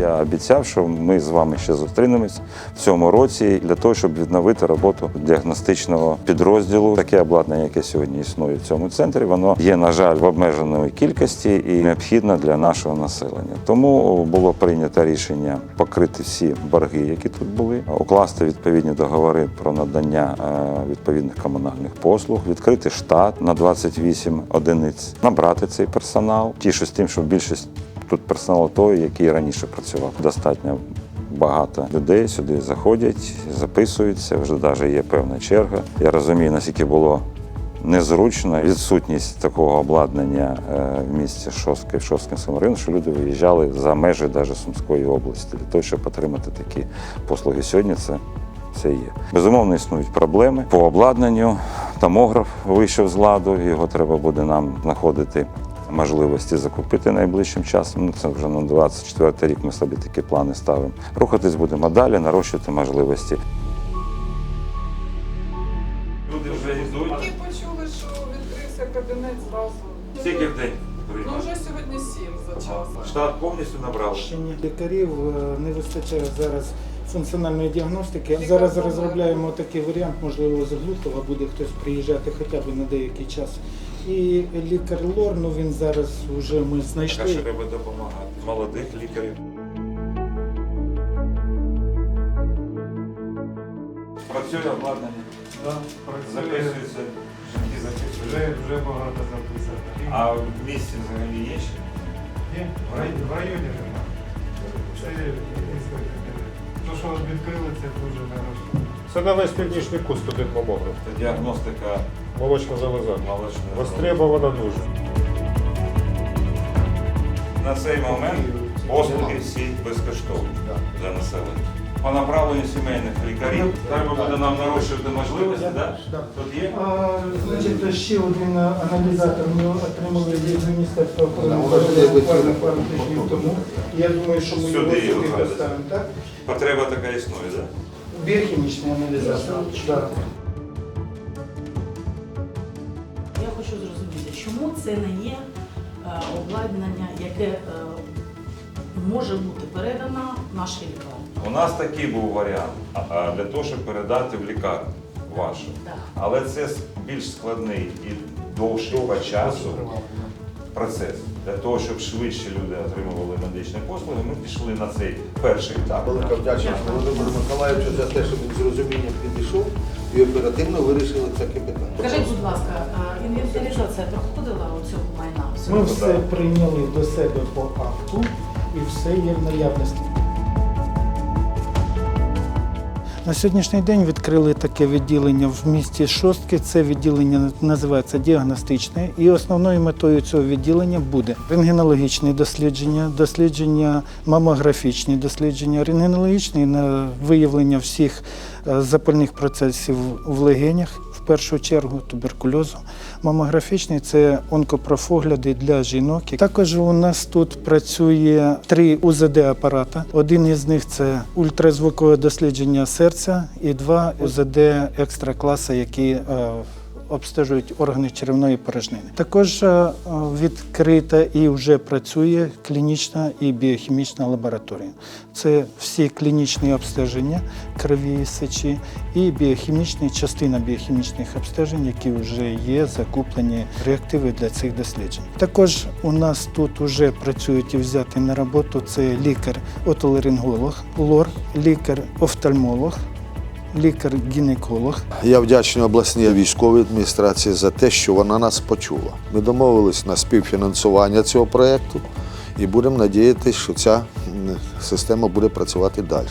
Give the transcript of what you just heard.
Я обіцяв, що ми з вами ще зустрінемось в цьому році для того, щоб відновити роботу діагностичного підрозділу. Таке обладнання, яке сьогодні існує в цьому центрі, воно є, на жаль, в обмеженої кількості і необхідно для нашого населення. Тому було прийнято рішення покрити всі борги, які тут були, укласти відповідні договори про надання е, відповідних комунальних послуг, відкрити штат на 28 одиниць, набрати цей персонал. Тішусь тим, що більшість тут персоналу той, який раніше працював. Достатньо багато людей сюди заходять, записуються. Вже навіть є певна черга. Я розумію, наскільки було незручно відсутність такого обладнання е, в місті Шостки, в Шосткинському районі, що люди виїжджали за межі навіть Сумської області для того, щоб отримати такі послуги. Сьогодні це. Це є. Безумовно, існують проблеми по обладнанню. Томограф вийшов з ладу, його треба буде нам знаходити можливості закупити найближчим часом. Ну, це вже на 24 рік ми собі такі плани ставимо. Рухатись будемо далі, нарощувати можливості. Люди вже йдуть. Тільки почули, що відкрився кабінет зразу. Скільки в день Ну приймають? вже сьогодні сім за час. Штат повністю набрали. Ще ні. Лікарів е, не вистачає зараз функціональної діагностики. Зараз розробляємо такий варіант, можливо, з Глухова буде хтось приїжджати хоча б на деякий час. І лікар Лор, ну він зараз вже ми Така знайшли. що треба допомагати. Молодих лікарів. Працює обладнання, Да, записується, жінки записують. Вже, вже багато записано. А в місті взагалі є ще? Є, в рай- в районі нема. Це. То, що відкрили, це дуже хорошо. Це на весь північний куст один мамограф. Це діагностика Молочна залоза. Востребована дуже. На цей момент послуги всі безкоштовні для населення. По направленню сімейних лікарів треба буде нам нарощувати можливості, так? Да. Тут є? А, значить, ще один аналізатор ми отримали від міністерства охорони здоров'я буквально пару тижнів тому. Я думаю, що ми Сюди його сюди доставимо, так? Потреба така існує, так? Біохімічний аналізатор. Да. Чому це не є е, обладнання, яке е, може бути передано нашій лікарні. У нас такий був варіант для того, щоб передати в лікарню вашу. Так. Але це більш складний і довший по часу процес. Для того, щоб швидше люди отримували медичні послуги, ми пішли на цей перший етап. Велика вдячність Володимиру Миколаївичу за те, що він з розумінням підійшов і оперативно вирішили таке питання. Скажіть, будь ласка, інвентаризація проходила у цього майна? Ми все прийняли до себе по акту і все є в наявності. На сьогоднішній день відкрили таке відділення в місті Шостки. Це відділення називається діагностичне. І основною метою цього відділення буде рентгенологічні дослідження, дослідження мамографічні дослідження, рентгенологічні на виявлення всіх е, запальних процесів в легенях, в першу чергу туберкульозу. Мамографічний це онкопрофогляди для жінок. Також у нас тут працює три УЗД-апарата. Один із них це ультразвукове дослідження серця і два УЗД екстра класа, які е, обстежують органи черевної порожнини. Також е, відкрита і вже працює клінічна і біохімічна лабораторія. Це всі клінічні обстеження крові сечі і біохімічні частина біохімічних обстежень, які вже є закуплені реактиви для цих досліджень. Також у нас тут вже працюють і взяти на роботу це лікар-отоларинголог, лор, лікар-офтальмолог, лікар-гінеколог. Я вдячний обласній військовій адміністрації за те, що вона нас почула. Ми домовились на співфінансування цього проєкту і будемо надіятися, що ця система буде працювати далі.